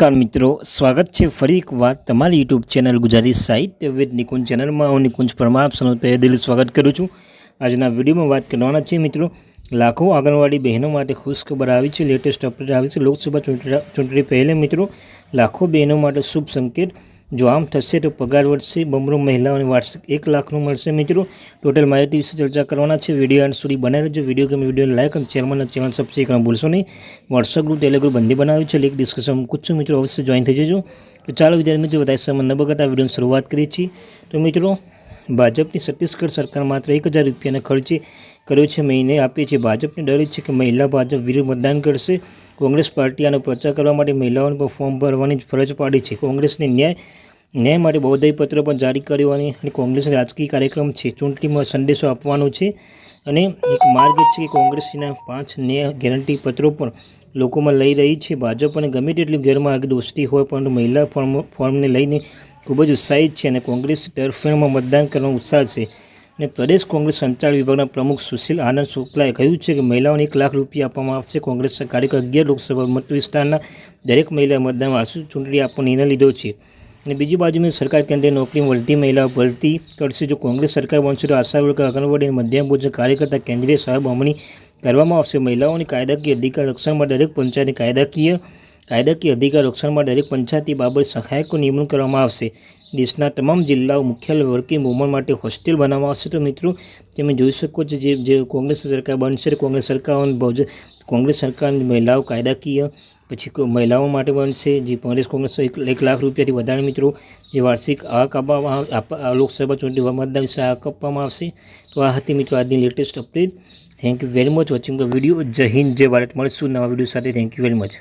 નમસ્કાર મિત્રો, સ્વાગત છે ફરી એક વાર તમારી યુટ્યુબ ચેનલ ગુજરાતી સાહિત્ય વિદ નિકુંજ ચેનલમાં. હું નિકુંજ પરમાર, આપ તે દિલ સ્વાગત કરું છું. આજના વિડીયોમાં વાત કરવાના છે મિત્રો, લાખો આંગણવાડી બહેનો માટે ખુશખબર આવી છે લેટેસ્ટ અપડેટ આવી છે. લોકસભા ચૂંટણી ચૂંટણી પહેલે મિત્રો, લાખો બહેનો માટે શુભ સંકેત જો આમ થશે તો પગાર વધશે બમરો મહિલાઓને વાર્ષિક એક લાખનું મળશે મિત્રો. ટોટલ માહિતી વિશે ચર્ચા કરવાના છે. વીડિયો એન્ડ સુધી બનાવી રહેજો. વીડિયો ગમે વીડિયો લાઇક અને ચેનલમાં ચેનલ સબસ્ક્રાઈબ કરવાનું ભૂલશો નહીં. વોટ્સઅપ ગ્રુપ ટેલિગ્રુપ બંને બનાવ્યું છે. લીક ડિસ્કશન મૂકું છું મિત્રો. અવશ્ય જોઈન થઈ જજો. તો ચાલો વિદ્યાર્થી મિત્રો, વધારે સમય ન બગતા વિડીયોની શરૂઆત કરીએ છીએ. તો મિત્રો ભાજપની છત્તીસગઢ સરકાર માત્ર એક હજાર રૂપિયાના ખર્ચે કર્યો છે. મહિને આપે છે ભાજપને ડર છે કે મહિલા ભાજપ વિરુદ્ધ મતદાન કરશે. કોંગ્રેસ પાર્ટી આનો પ્રચાર કરવા માટે મહિલાઓને પણ ફોર્મ ભરવાની ફરજ પાડી છે. કોંગ્રેસને ન્યાય ન્યાય માટે બહુદાયી પત્ર પણ જારી કરવાની અને કોંગ્રેસનો રાજકીય કાર્યક્રમ છે. ચૂંટણીમાં સંદેશો આપવાનો છે અને એક માર્ગ છે કે કોંગ્રેસના પાંચ ન્યાય ગેરંટી પત્રો પણ લોકોમાં લઈ રહી છે. ભાજપ અને ગમે તેટલી ગેરમાર્ગ દોસ્તી હોય પરંતુ મહિલા ફોર્મ, ફોર્મને લઈને ખૂબ જ ઉત્સાહિત છે અને કોંગ્રેસ તરફેણમાં મતદાન કરવાનો ઉત્સાહ છે. અને પ્રદેશ કોંગ્રેસ સંચાર વિભાગના પ્રમુખ સુશીલ આનંદ શુક્લાએ કહ્યું છે કે મહિલાઓને એક લાખ રૂપિયા આપવામાં આવશે. કોંગ્રેસ સરકારે અગિયાર લોકસભા મત વિસ્તારના દરેક મહિલા મતદાન આશુ ચૂંટણી આપવાનો નિર્ણય લીધો છે. અને બીજી બાજુ મેં સરકાર કેન્દ્રીય નોકરી વળતી મહિલાઓ ભરતી કરશે. જો કોંગ્રેસ સરકાર બનશે તો આશા વર્ગ આંગણવાડી અને મધ્યમ ભોજન કાર્યકર્તા કેન્દ્રીય સાહેબ બમણી કરવામાં આવશે. મહિલાઓની કાયદાકીય અધિકાર રક્ષણમાં દરેક પંચાયતની કાયદાકીય કાયદાકીય અધિકાર રક્ષણમાં દરેક પંચાયતી બાબત સહાયકો નિમણૂક કરવામાં આવશે. દેશના તમામ જિલ્લાઓ મુખ્યાલય વર્કિંગ વુમન માટે હોસ્ટેલ બનાવવામાં આવશે. તો મિત્રો, તમે જોઈ શકો છો જે જે કોંગ્રેસ સરકાર બનશે કોંગ્રેસ સરકાર ભોજન કોંગ્રેસ સરકારની મહિલાઓ કાયદાકીય, પછી મહિલાઓ માટે બનશે. જે કોંગ્રેસ કોંગ્રેસ એક લાખ રૂપિયાથી વધારે મિત્રો, જે વાર્ષિક આવક આપવામાં લોકસભા ચૂંટણી મતદાન વિશે આવક આપવામાં આવશે. તો આ હતી મિત્રો આજની latest update. Thank you very much watching the video જય હિન્દ, જય ભારત. મળીશું નવા વીડિયો સાથે. Thank you very much